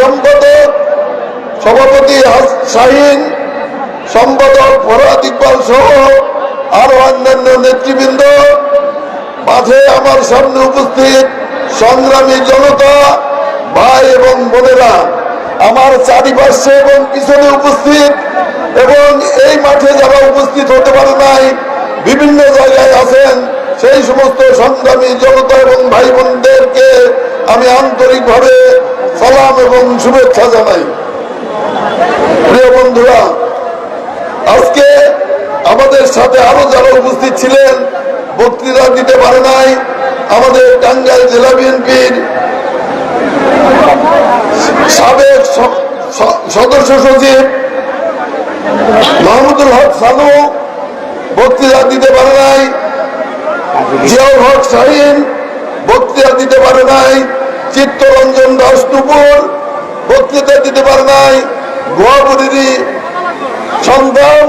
সম্পাদক, সভাপতি শাহিন, সম্পাদক ফরহাদ ইকবাল সহ আরও অন্যান্য নেতৃবৃন্দ। মাঝে আমার সামনে উপস্থিত সংগ্রামী জনতা, ভাই এবং বোনেরা, আমার চারিপাশে এবং পিছনে উপস্থিত এবং এই মাঠে যারা উপস্থিত হতে পারে নাই, বিভিন্ন জায়গায় আছেন, সেই সমস্ত সংগ্রামী জনতা এবং ভাই বোনদেরকে আমি আন্তরিকভাবে সালাম এবং শুভেচ্ছা জানাই। প্রিয় বন্ধুরা, আজকে আমাদের সাথে আরও যারা উপস্থিত ছিলেন, বক্তৃতা দিতে পারে নাই, আমাদের টাঙ্গাইল জেলা বিএনপির সাবেক সদস্য সচিব মাহমুদুল হক সানু, বক্তৃতা দিতে পারে নাই জিয়াউল হক শাহিন, বক্তৃতা দিতে পারে নাই চিত্তরঞ্জন দাস টুপুর বক্তৃতা দিতে পারে নাই। গোয়াবুরিরি সন্তান,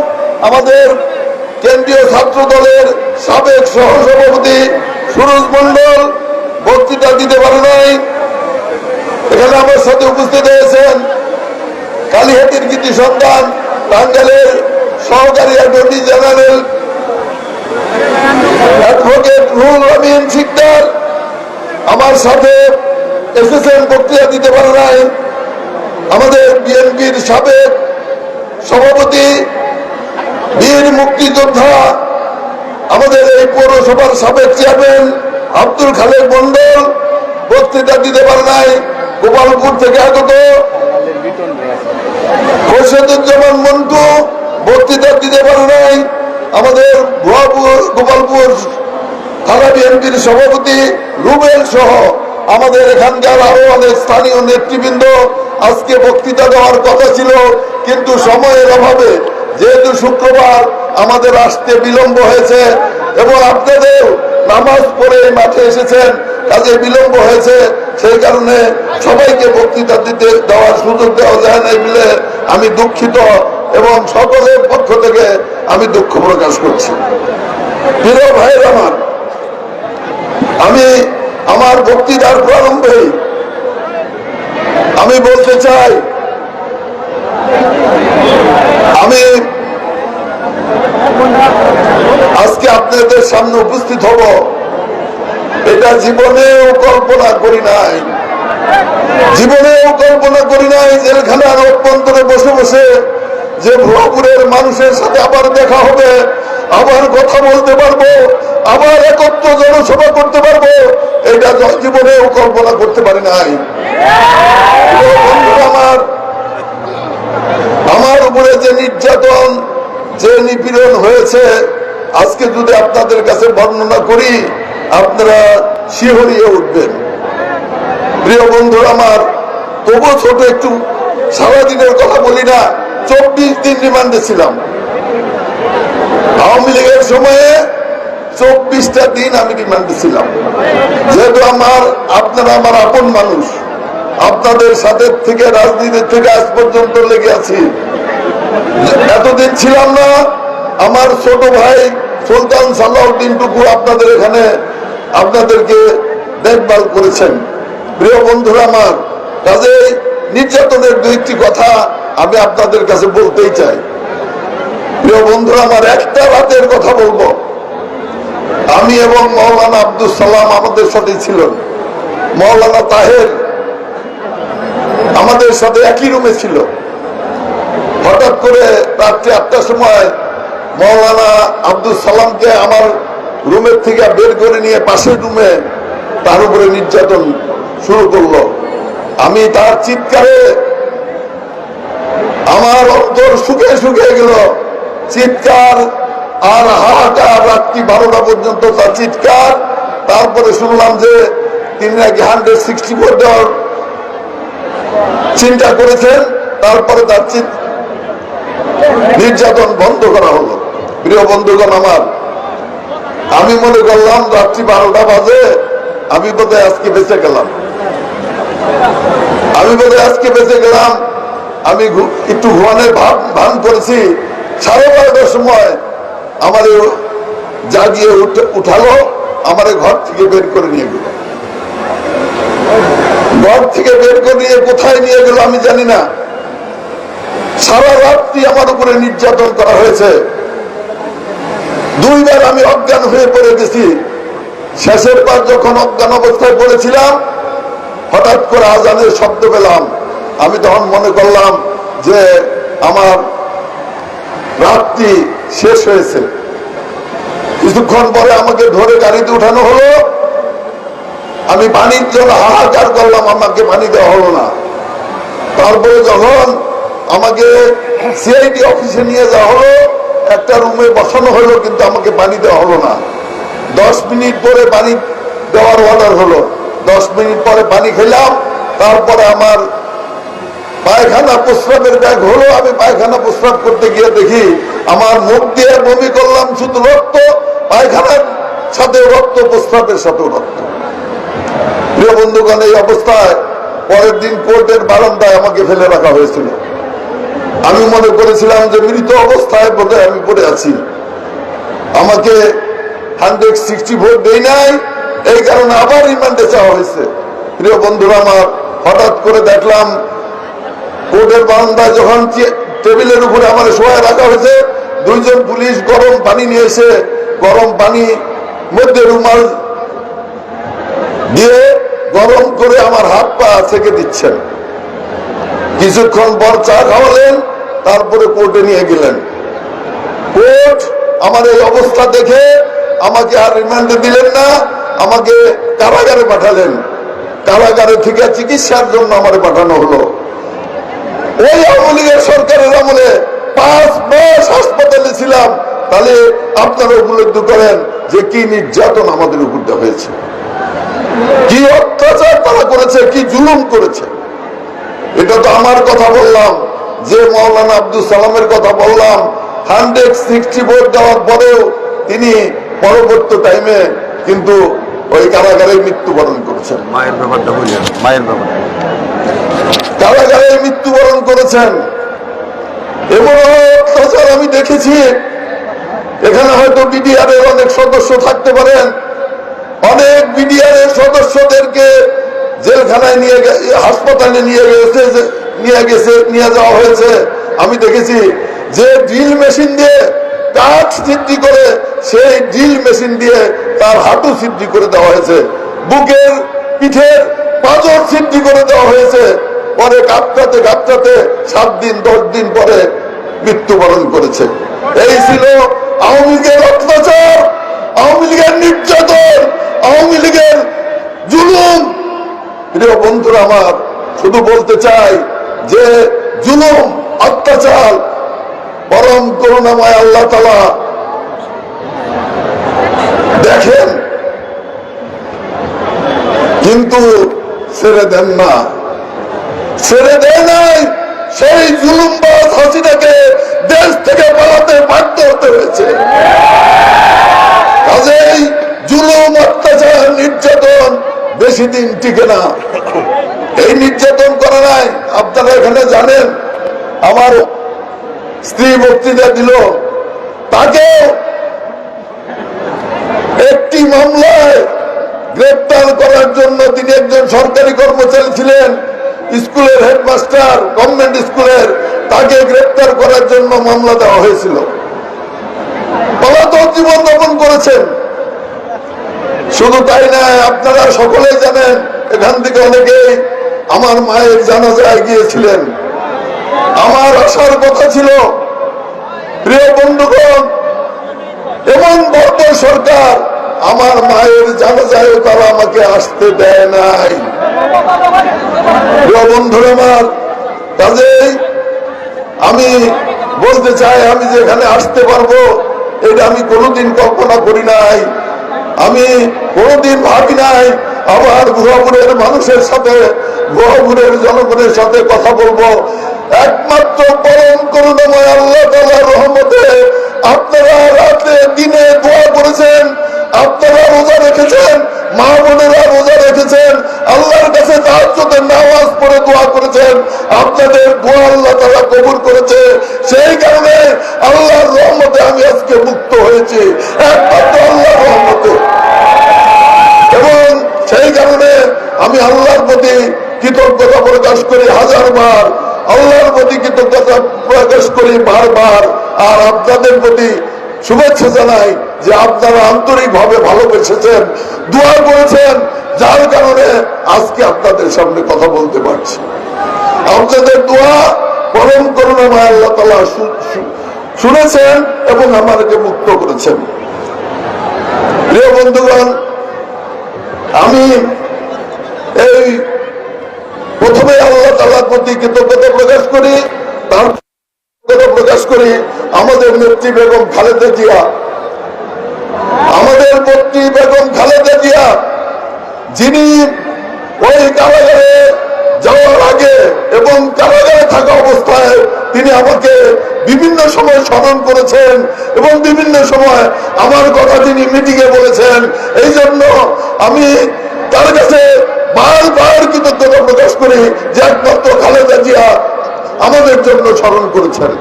আমাদের কেন্দ্রীয় ছাত্র দলের সাবেক সহসভাপতি সুরজ মন্ডল বক্তৃতা দিতে পারে নাই। এখানে আমার সাথে উপস্থিত হয়েছেন কালীহাটির কৃতি সন্তান টাঙ্গালের সহকারী attorney general advocate Ruhul Amin Sikdar. আমার সাথে এসেছেন বক্তৃতা দিতে পারে নাই। আমাদের বিএনপির সাবেক সভাপতি, বীর মুক্তিযোদ্ধা, আমাদের এই পৌরসভার সাবেক চেয়ারম্যান আব্দুল খালেক মন্ডল বক্তৃতা দিতে পারে নাই। গোপালপুর থেকে আগত খোরশেদুজ্জামান মন্টু বক্তৃতা দিতে পারে নাই। আমাদের গোপালপুর থানা বিএনপির সভাপতি রুবেল সহ আমাদের এখানকার আরও অনেক স্থানীয় নেতৃবৃন্দ আজকে বক্তৃতা দেওয়ার কথা ছিল, কিন্তু সময়ের অভাবে যেহেতু শুক্রবার আমাদের আসতে বিলম্ব হয়েছে এবং আপনাদের নামাজ পড়ে মাঠে এসেছেন, কাজে বিলম্ব হয়েছে, সেই কারণে সবাইকে বক্তৃতা দিতে দেওয়ার সুযোগ দেওয়া যায় নাই বলে আমি দুঃখিত এবং সকলের পক্ষ থেকে আমি দুঃখ প্রকাশ করছি। প্রিয় ভাইয়ের আমার, আমি আমার বক্তৃতার প্রারম্ভে আমি বলতে চাই, আমি আজকে আপনাদের সামনে উপস্থিত হব। এটা জীবনেও কল্পনা করি নাই। জীবনেও কল্পনা করি নাই জেলখানার অভ্যন্তরে বসে বসে যে ভুয়াপুরের মানুষের সাথে আবার দেখা হবে, আবার কথা বলতে পারব। আবার একত্র জনসভা করতে পারব, এটা জীবনেও কল্পনা করতে পারি নাই। আমার আমার উপরে যে নির্যাতন, যে নিপীড়ন হয়েছে, আজকে যদি আপনাদের কাছে বর্ণনা করি, আপনারা শিহরিয়ে উঠবেন। প্রিয় বন্ধুরা আমার, তবু ছোট একটু, সারাদিনের কথা বলি না, চব্বিশ দিন রিমান্ডে ছিলাম। আওয়ামী লীগের সময়ে চব্বিশটা দিন আমি রিমান্ডে ছিলাম যেহেতু আমার, আপনারা আমার আপন মানুষ, আপনাদের সাথে থেকে, রাজনীতির থেকে আজ পর্যন্ত লেগে আছি। এতদিন ছিলাম না, আমার ছোট ভাই সুলতান সালাউদ্দিন টুকু আপনাদের এখানে আপনাদেরকে দেখভাল করেছেন। প্রিয় বন্ধুরা আমার কাজে নির্যাতনের দু একটি কথা আমি আপনাদের কাছে বলতেই চাই। প্রিয় বন্ধুরা আমার, একটা রাতের কথা বলব। আমি এবং মৌলানা আব্দুল সালাম আমাদের সাথে ছিলেন। মৌলানা তাহের আমাদের সাথে একই রুমে ছিল। হঠাৎ করে রাত্রে আটটার সময় মৌলানা আব্দুল সালামকে আমার রুমের থেকে বের করে নিয়ে পাশের রুমে তার উপরে নির্যাতন শুরু করল। আমি তার চিৎকারে আমার অন্তর শুকিয়ে শুকিয়ে গেল। চিৎকার আর হাহাকার রাত্রি বারোটা পর্যন্ত তার চিৎকার। তারপরে শুনলাম যে তিনি নাকি হান্ড্রেড সিক্সটি ফোর চিন্তা করেছেন। তারপরে তার নির্যাতন বন্ধ করা হলো। প্রিয় বন্ধুগণ আমার, আমি মনে করলাম রাত্রি বারোটা বাজে। আমি বোধহয় আজকে বেঁচে গেলাম। আমি বোধহয় আজকে বেঁচে গেলাম। আমি একটু ভান করেছি। সাড়ে বারোটার সময় আমার জাগিয়ে উঠ- উঠালো আমার ঘর থেকে বের করে নিয়ে গেল। ঘর থেকে বের করে নিয়ে কোথায় নিয়ে গেল আমি জানি না। সারা রাত্রি আমার উপরে নির্যাতন করা হয়েছে। দুইবার আমি অজ্ঞান হয়ে পড়ে গেছি। শেষের বার যখন অজ্ঞান অবস্থায় পড়েছিলাম, হঠাৎ করে আজানের শব্দ পেলাম। আমি তখন মনে করলাম যে আমার রাত্রি শেষ হয়েছে। কিছুক্ষণ পরে আমাকে ধরে গাড়িতে উঠানো হলো। আমি পানির জন্য হাহাকার করলাম, আমাকে পানি দেওয়া হলো না। তারপরে যখন আমাকে সিআইডি অফিসে নিয়ে যাওয়া হলো, একটা রুমে বসানো হলো, কিন্তু আমাকে পানি দেওয়া হলো না। দশ মিনিট পরে পানি দেওয়ার অর্ডার হলো। দশ মিনিট পরে পানি খেলাম, তারপরে আমার পায়খানা প্রস্রাবের ব্যাগ হলো। আমি পায়খানা প্রস্রাব করতে গিয়ে দেখি আমার মুখ দিয়ে বমি করলাম, শুধু রক্ত, পায়খানার সাথে রক্ত, প্রস্রাবের সাথে রক্ত। প্রিয় বন্ধুগণ, এই অবস্থায় পরের দিন কোর্টের বারান্দায় আমাকে ফেলে রাখা হয়েছিল। আমি মনে করেছিলাম যে মৃত অবস্থায় বোধ আমি পড়ে আছি। আমাকে হান্ড্রেড সিক্সটি ভোট দেই নাই, এই কারণে আবার রিমান্ডে চাওয়া হয়েছে। প্রিয় বন্ধুরা, আমার হঠাৎ করে দেখলাম, কোর্টের বারান্দায় যখন টেবিলের উপরে আমার শোয়া রাখা হয়েছে দুইজন পুলিশ গরম পানি নিয়ে এসে গরম পানি মধ্যে রুমাল দিয়ে গরম করে আমার হাত পা থেকে দিচ্ছেন। কিছুক্ষণ পর চা খাওয়ালেন, তারপরে কোর্টে নিয়ে গেলেন। কোর্ট আমার এই অবস্থা দেখে আমাকে আর রিমান্ডে দিলেন না, আমাকে কারাগারে পাঠালেন। কারাগারে থেকে চিকিৎসার জন্য আমার পাঠানো হলো। ওই আওয়ামী লীগের সরকারের আমলে পাঁচ মাস হাসপাতালে ছিলাম তাহলে আপনারা উপলব্ধ করেন যে কি নির্যাতন আমাদের উপর হয়েছে। কি অত্যাচার তারা করেছে কি জুলুম করেছে। এটা তো আমার কথা বললাম যে মৌলানা আব্দুল সালামের কথা বললাম হান্ড্রেড সিক্সটি ভোট দেওয়ার পরেও তিনি পরবর্তী টাইমে কিন্তু ওই কারাগারে মৃত্যুবরণ করেছেন। মায়ের ব্যাপারটা মায়ের ব্যাপার কারাগারে মৃত্যুবরণ করেছেন। এবং আমি দেখেছি। এখানে হয়তো বিডিআর এর অনেক সদস্য থাকতে পারেন। অনেক বিডিআর এর সদস্যদেরকে জেলখানায় নিয়ে হাসপাতালে নিয়ে গেছে নিয়ে গেছে, নিয়ে যাওয়া হয়েছে। আমি দেখেছি যে ড্রিল মেশিন দিয়ে কাঠ সিদ্ধি করে, সেই ড্রিল মেশিন দিয়ে তার হাঁটু সিদ্ধি করে দেওয়া হয়েছে। বুকের পিঠের পাঁচর সিদ্ধি করে দেওয়া হয়েছে। পরে কাঁপটাতে কাঁপটাতে সাত দিন, দশ দিন পরে মৃত্যুবরণ করেছে। এই ছিল আওয়ামী লীগের অত্যাচার, আওয়ামী লীগের নির্যাতন, আওয়ামী লীগের জুলুম। প্রিয় বন্ধুরা আমার, শুধু বলতে চাই যে জুলুম, অত্যাচার, পরম করুণাময় আল্লাহ তালা দেখেন, কিন্তু ছেড়ে দেন না। ছেড়ে দেয় নাই। সেই জুলুমবাজ হাসিনাকে দেশ থেকে পালাতে বাধ্য হতে হয়েছে। কাজেই জুলুম, অত্যাচার, নির্যাতন বেশি দিন টিকে না। এই নির্যাতন করে নাই, আপনারা এখানে জানেন, আমার স্ত্রী বক্তৃতা দিল। তাকে একটি মামলায় গ্রেপ্তার করার জন্য তিনি একজন সরকারি কর্মচারী ছিলেন। স্কুলের হেডমাস্টার গভর্নমেন্ট স্কুলের, তাকে গ্রেপ্তার করার জন্য মামলা দেওয়া হয়েছিল। পলাতক জীবন যাপন করেছেন। শুধু তাই নয়, আপনারা সকলেই জানেন, এখান থেকে অনেকেই আমার মায়ের জানাজায় গিয়েছিলেন। আমার আসার কথা ছিল, প্রিয় বন্ধুগণ, এমন বর্ত সরকার আমার মায়ের জানাজায় তারা আমাকে আসতে দেয় নাই। বন্ধুরা আমার, কাজেই আমি বলতে চাই, আমি যে এখানে আসতে পারব, এটা আমি কোনোদিন কল্পনা করি নাই। আমি কোনোদিন ভাবি নাই, আমার গুহাপুরের মানুষের সাথে গুহাপুরের জনগণের সাথে কথা বলব। একমাত্র পরম করুণাময় আল্লাহ রহমতে আপনারা রাতে, দিনে মা রেখেছেন, আল্লাহর কাছে তাহাজ্জুদের নামাজ পড়ে দোয়া করেছেন, আপনাদের কবুল করেছে। সেই কারণে আমি সেই কারণে আমি আল্লাহর প্রতি প্রকাশ করি হাজার বার। আল্লাহর প্রতি কৃতজ্ঞতা প্রকাশ করি বারবার। আর আপনাদের প্রতি শুভেচ্ছা জানাই যে আপনারা আন্তরিক ভাবে ভালোবেসেছেন, দোয়া করেছেন, যার কারণে আজকে আপনাদের সামনে কথা বলতে পারছি। আপনাদের দোয়া পরম করুণাময় আল্লাহ তালা শুনেছেন এবং আমাদেরকে মুক্ত করেছেন। প্রিয় বন্ধুগণ, আমি এই প্রথমে আল্লাহ তালার প্রতি কৃতজ্ঞতা প্রকাশ করি তার কৃতজ্ঞতা প্রকাশ করি, আমাদের নেত্রী বেগম খালেদা জিয়া। আমাদের নেত্রী বেগম খালেদা জিয়া, যিনি ওই কারাগারে যাওয়ার আগে এবং কারাগারে থাকা অবস্থায় তিনি আমাকে বিভিন্ন সময় স্মরণ করেছেন এবং বিভিন্ন সময় আমার কথা তিনি মিটিংয়ে বলেছেন। এই জন্য আমি তার কাছে বারবার কৃতজ্ঞতা প্রকাশ করি যে একমাত্র খালেদা জিয়া আমাদের জন্য স্মরণ করেছেন।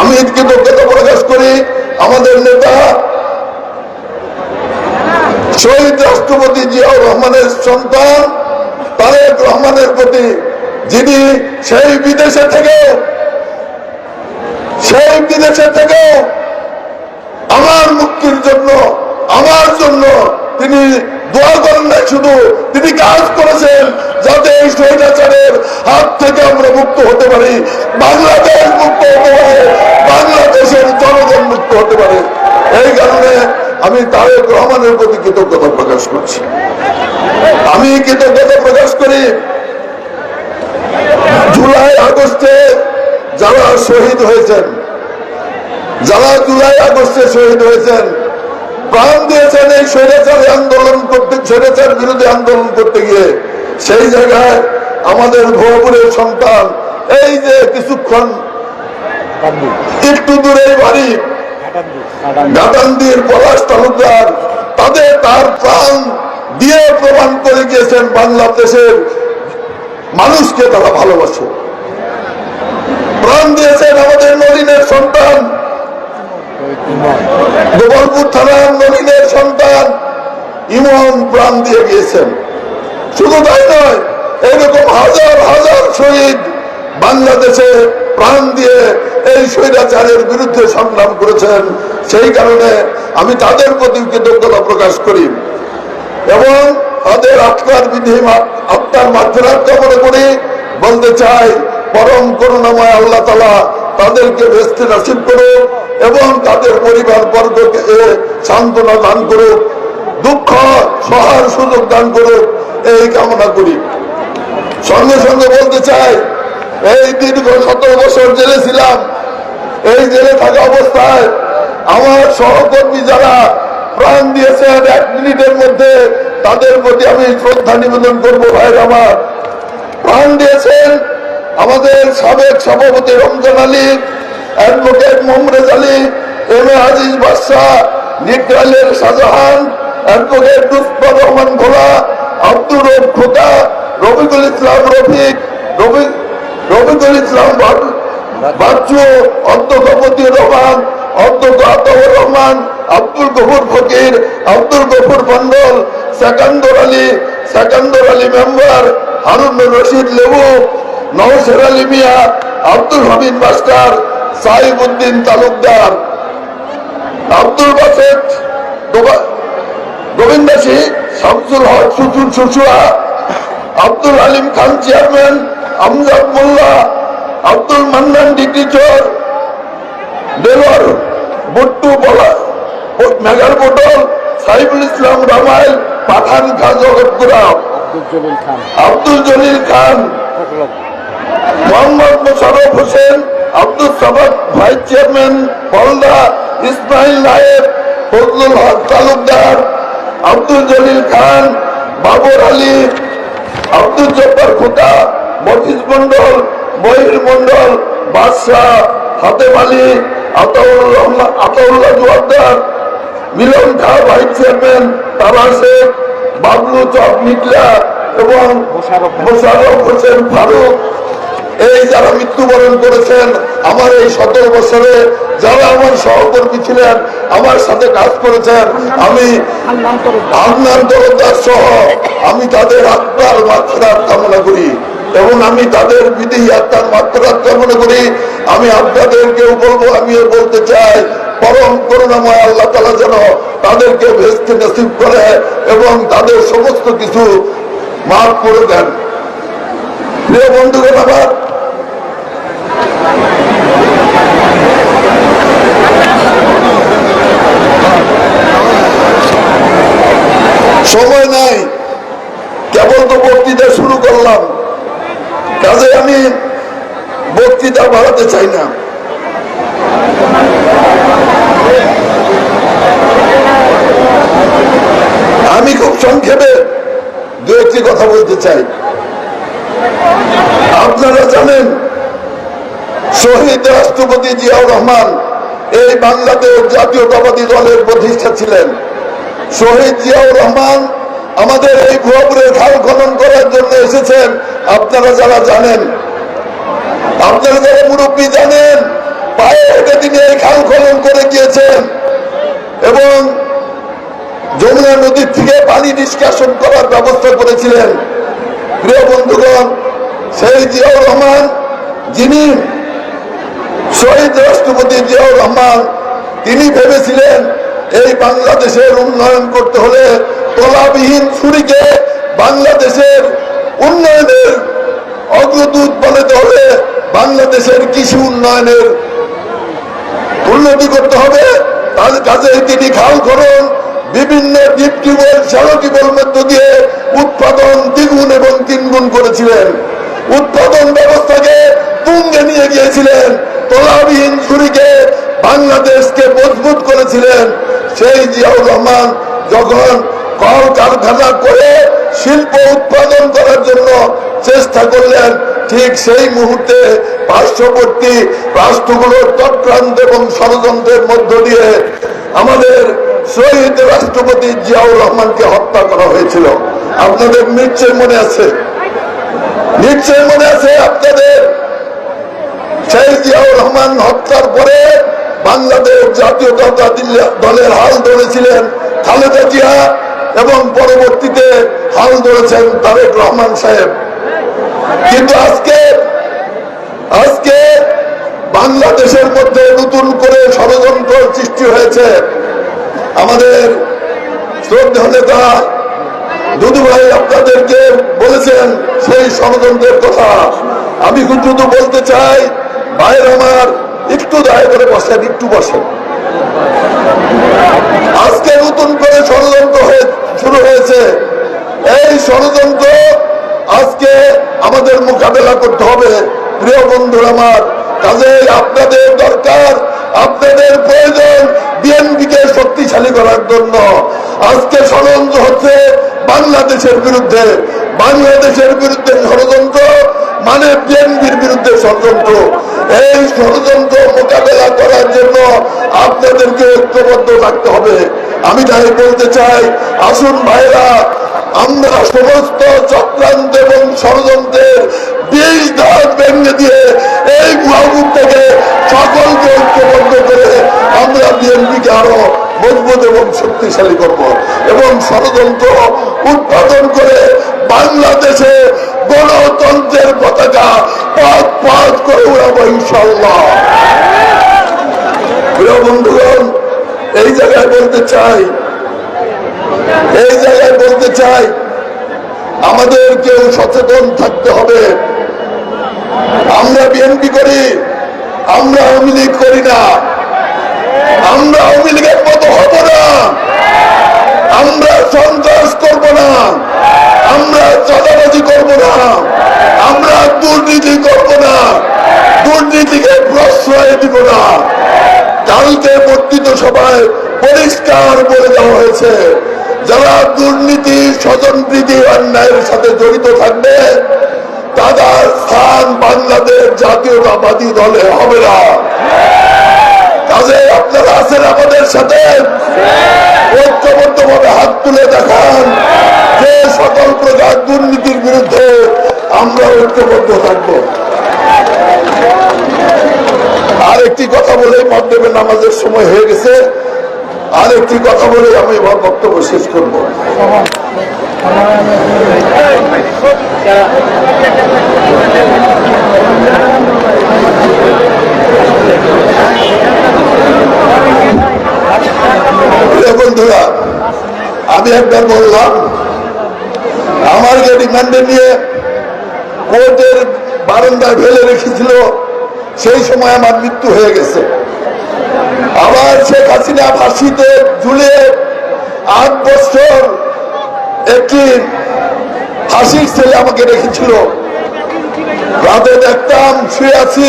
আমি কৃতজ্ঞতা প্রকাশ করি, আমাদের নেতা শহীদ রাষ্ট্রপতি জিয়াউর রহমানের সন্তান, তারেক রহমানের প্রতি যিনি সেই বিদেশে থেকে সেই বিদেশে থেকে আমার মুক্তির জন্য, আমার জন্য তিনি দোয়া করেন নাই শুধু তিনি কাজ করেছেন যাতে এই স্বৈরাচারের হাত থেকে আমরা মুক্ত হতে পারি, বাংলাদেশ মুক্ত হতে পারে, বাংলাদেশের জনগণ মুক্ত হতে পারে। এই কারণে আমি তারেক রহমানের প্রতি কৃতজ্ঞতা প্রকাশ করছি। আমি কৃতজ্ঞতা প্রকাশ করি, জুলাই আগস্টে যারা শহীদ হয়েছেন, যারা জুলাই আগস্টে শহীদ হয়েছেন প্রাণ দিয়েছেন এই স্বৈরাচারী আন্দোলন করতে, স্বৈরাচার বিরোধী আন্দোলন করতে গিয়ে। সেই জায়গায় আমাদের ভোপুরের সন্তান, এই যে কিছুক্ষণ একটু দূরে বাড়ি গাতান্দির পলাশ তালুকদার, তাদের তার প্রাণ দিয়ে প্রমাণ করে গিয়েছেন বাংলাদেশের মানুষকে তারা ভালোবাসে। প্রাণ দিয়েছেন আমাদের নলিনের সন্তান গোপালপুর থানার নলিনের সন্তান ইমন প্রাণ দিয়ে গিয়েছেন। শুধু তাই নয় এরকম হাজার হাজার শহীদ বাংলাদেশে প্রাণ দিয়ে এই স্বৈরাচারের বিরুদ্ধে সংগ্রাম করেছেন। সেই কারণে আমি তাদের প্রতি কৃতজ্ঞতা প্রকাশ করি। এবং তাদের আত্মার বিধি আত্মার মাধ্যমে কামনা করি, বলতে চাই, পরম করুণাময় আল্লাহ তালা তাদেরকে বেস্তে নাসিব করুক। এবং তাদের পরিবার বর্গকে সান্ত্বনা দান করুক, দুঃখ সহার সুযোগ দান করুক, এই কামনা করি। সঙ্গে সঙ্গে বলতে চাই, এই দীর্ঘ সতেরো বছর জেলে ছিলাম, এই জেলে থাকা অবস্থায় আমার সহকর্মী যারা প্রাণ দিয়েছেন এক মিনিটের মধ্যে, তাদের প্রতি আমি শ্রদ্ধা নিবেদন করব ভাইয়ের আমার। প্রাণ দিয়েছেন আমাদের সাবেক সভাপতি Ramzan Ali advocate Mohammad Ali, M A Aziz Badshah নিকরালের Shahjahan, advocate Lutfar Rahman Bhola, Abdur রব খোকা রবিকুল ইসলাম রফিক, রবি রবিকুল ইসলাম বাচ্চু অধ্যক্ষ রহমান, অধ্যক্ষ আতাউর রহমান, আব্দুল গফুর ফকির, আব্দুল গফুর মন্ডল সেকান্দর আলী সেকান্দর আলী মেম্বার হারুন রশিদ লেবু নওসের আলী মিয়া, আব্দুল হামিদ মাস্টার সাহিবুদ্দিন তালুকদার আব্দুল বাসেদ গোবা- গোবিন্দাসী শামসুল হক সুচুর শুশুয়া আব্দুল আলিম খান চেয়ারম্যান আমজাদ মোল্লা আব্দুল মান্নান ডিগ্রি চোর দেলোয়ার বট্টু বলা মেঘার পটল সাইফুল ইসলাম রামাইল পাঠান খান জগৎপুরা আব্দুল জলিল খান। মোহাম্মদ মোশারফ হোসেন আব্দুল সাবাদ ভাইস চেয়ারম্যান পলদা ইসমাইল নায়েব, ফজলুল হক তালুকদার, আব্দুল জলিল খান, বাবর আলী, আব্দুল জব্বার খোকা মফিজ মন্ডল মহির মন্ডল বাদশাহ হাতেম আলী, আতাউর আতাউল্লাহ জোয়ারদার, মিলন খা ভাইস চেয়ারম্যান, তারা শেখ, বাবলু চক নিকলা এবং মোশারফ হোসেন ফারুক। এই যারা মৃত্যুবরণ করেছেন, আমার এই সতেরো বছরে যারা আমার সহকর্মী ছিলেন, আমার সাথে কাজ করেছেন, আমি সহ আমি তাদের আত্মার মাত্রার কামনা করি এবং আমি তাদের বিধি আত্মার মাত্রাত্মা কামনা করি। আমি আপনাদেরকেও বলব, আমিও বলতে চাই, পরম করুণাময় আল্লাহ তালা যেন তাদেরকে ভেস্তে নসিব করে এবং তাদের সমস্ত কিছু মাফ করে দেন। প্রিয় বন্ধুগণ আমার সময় নাই, কেবল তো বক্তৃতা শুরু করলাম। কাজে আমি বক্তৃতা বাড়াতে চাই না। আমি খুব সংক্ষেপে দু একটি কথা বলতে চাই। আপনারা জানেন, শহীদ রাষ্ট্রপতি জিয়াউর রহমান এই বাংলাদেশ জাতীয়তাবাদী দলের প্রতিষ্ঠা ছিলেন। শহীদ জিয়াউর রহমান আমাদের এই ভুয়াপুরের খাল খনন করার জন্য এসেছেন, আপনারা যারা জানেন। আপনারা যারা মুরব্বী জানেন পায়ে হেঁটে তিনি এই খাল খনন করে গিয়েছেন এবং যমুনা নদীর থেকে পানি নিষ্কাশন করার ব্যবস্থা করেছিলেন। প্রিয় বন্ধুগণ সেই জিয়াউর রহমান, যিনি শহীদ রাষ্ট্রপতি জিয়াউর রহমান, তিনি ভেবেছিলেন এই বাংলাদেশের উন্নয়ন করতে হলে তলাবিহীন ছুরিকে বাংলাদেশের উন্নয়নের অগ্রদূত বানাতে হলে বাংলাদেশের কৃষি উন্নয়নের উন্নতি করতে হবে। তার কাজে তিনি খাল খনন, বিভিন্ন ডিপ টিউবওয়েল, শ্যালো টিউবওয়েল মধ্য দিয়ে উৎপাদন দ্বিগুণ এবং তিনগুণ করেছিলেন। উৎপাদন ব্যবস্থাকে তুঙ্গে নিয়ে গিয়েছিলেন। তলাবিহীন ছুরিকে বাংলাদেশকে মজবুত করেছিলেন সেই জিয়াউর রহমান যখন কল কারখানা করে শিল্প উৎপাদন করার জন্য চেষ্টা করলেন, ঠিক সেই মুহূর্তে পার্শ্ববর্তী রাষ্ট্রগুলোর চক্রান্ত এবং ষড়যন্ত্রের মধ্য দিয়ে আমাদের শহীদ রাষ্ট্রপতি জিয়াউর রহমানকে হত্যা করা হয়েছিল। আপনাদের নিশ্চয় মনে আছে? নিশ্চয় মনে আছে আপনাদের? রহমান হত্যার পরে বাংলাদেশ জাতীয়তা দলের হাল ধরেছিলেন খালেদা জিয়া এবং পরবর্তীতে হাল ধরেছেন তারেক রহমান সাহেব। কিন্তু আজকে আজকে বাংলাদেশের মধ্যে নতুন করে ষড়যন্ত্র সৃষ্টি হয়েছে। আমাদের শ্রদ্ধা নেতা দুদু ভাই আপনাদেরকে বলেছেন সেই ষড়যন্ত্রের কথা, আমি কিন্তু বলতে চাই, ভাইয়ের আমার একটু দয়া করে বসেন, একটু বসেন। আজকে নতুন করে ষড়যন্ত্র শুরু হয়েছে। এই ষড়যন্ত্র আজকে আমাদের মোকাবেলা করতে হবে। প্রিয় বন্ধু আমার কাজে আপনাদের দরকার, আপনাদের প্রয়োজন বিএনপিকে শক্তিশালী করার জন্য। আজকে ষড়যন্ত্র হচ্ছে বাংলাদেশের বিরুদ্ধে বাংলাদেশের বিরুদ্ধে ষড়যন্ত্র মানে বিএনপির বিরুদ্ধে ষড়যন্ত্র। এই ষড়যন্ত্র মোকাবেলা করার ঐক্যবদ্ধ থাকতে হবে। আমি তাই বলতে চাই, আসুন ভাইরা আমরা সমস্ত চক্রান্ত এবং ষড়যন্ত্রের বীজ ধার ভেঙে দিয়ে এই মহাবুব থেকে সকলকে ঐক্যবদ্ধ করে আমরা বিএনপিকে আরও মজবুত এবং শক্তিশালী করব এবং ষড়যন্ত্র উৎপাদন করে বাংলাদেশে গণতন্ত্রের পতাকা পাঁচ পাঁচ করে উড়াবো ইনশাল্লাহ বন্ধুগণ এই জায়গায় বলতে চাই। এই জায়গায় বলতে চাই আমাদেরকেও সচেতন থাকতে হবে। আমরা বিএনপি করি, আমরা আওয়ামী লীগ করি না। আমরা আওয়ামী লীগের মতো হব না। আমরা সন্ত্রাস করব না। আমরা চাঁদাবাজি করব না। আমরা দুর্নীতি করব না। দুর্নীতিকে প্রশ্রয় দিব না। কালকে বর্তিত সভায় পরিষ্কার বলে দেওয়া হয়েছে, যারা দুর্নীতি, স্বজনপ্রীতি, অন্যায়ের সাথে জড়িত থাকবে, তাদের স্থান বাংলাদেশ জাতীয়তাবাদী দলে হবে না। কাজে আপনারা আছেন আমাদের সাথে। ঐক্যবদ্ধ ভাবে হাত তুলে দেখান যে সকল প্রকার দুর্নীতির বিরুদ্ধে আমরা ঐক্যবদ্ধ থাকব আর একটি কথা বলে মধ্যমে নামাজের সময় হয়ে গেছে। আর একটি কথা বলে আমি আমার বক্তব্য শেষ করব। বন্ধুরা, আমি একবার বললাম আমাকে রিমান্ডে নিয়ে কোর্টের বারান্দায় ফেলে রেখেছিল, সেই সময় আমার মৃত্যু হয়ে গেছে। আবার শেখ হাসিনা ফাঁসিতে ঝুলিয়ে আট বছর একটি ফাঁসির ছেলে আমাকে রেখেছিল। রাতে দেখতাম শুয়ে আছি,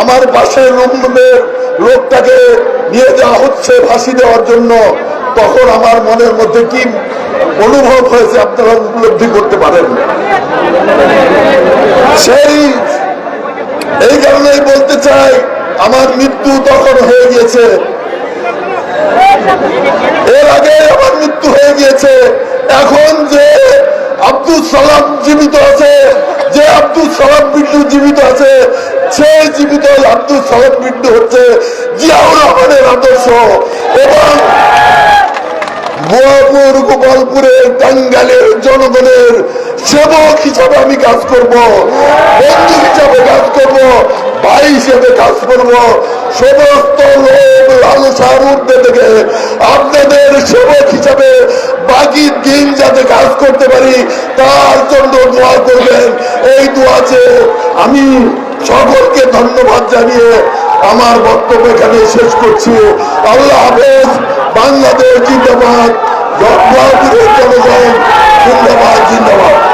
আমার পাশের রুমের লোকটাকে নিয়ে যাওয়া হচ্ছে ফাঁসি দেওয়ার জন্য। তখন আমার মনের মধ্যে কি অনুভব হয়েছে আপনারা উপলব্ধি করতে পারেন? সেই, এই কারণেই বলতে চাই আমার মৃত্যু তখন হয়ে গিয়েছে। এর আগে আমার মৃত্যু হয়ে গিয়েছে। এখন যে আব্দুল সালাম জীবিত আছে, যে আব্দুল সালাম বিন্দু জীবিত আছে, সে জীবিত আব্দুল সালাম বিন্দু হচ্ছে জিয়াউর রহমানের আদর্শ। এবং মোয়াপুর গোপালপুরের টাঙ্গালের জনগণের সেবক হিসাবে আমি কাজ করব, বন্ধু হিসাবে কাজ করব, ভাই হিসেবে কাজ করব। সমস্ত লোক লালসার ঊর্ধ্বে থেকে আপনাদের সেবক হিসাবে বাকি দিন যাতে কাজ করতে পারি, তার জন্য দোয়া করবেন। এই দোয়াতে আমি সকলকে ধন্যবাদ জানিয়ে আমার বক্তব্য এখানে শেষ করছি। আল্লাহ হাফেজ বাংলাদেশ জিন্দাবাদ। জিন্দাবাদ জিন্দাবাদ।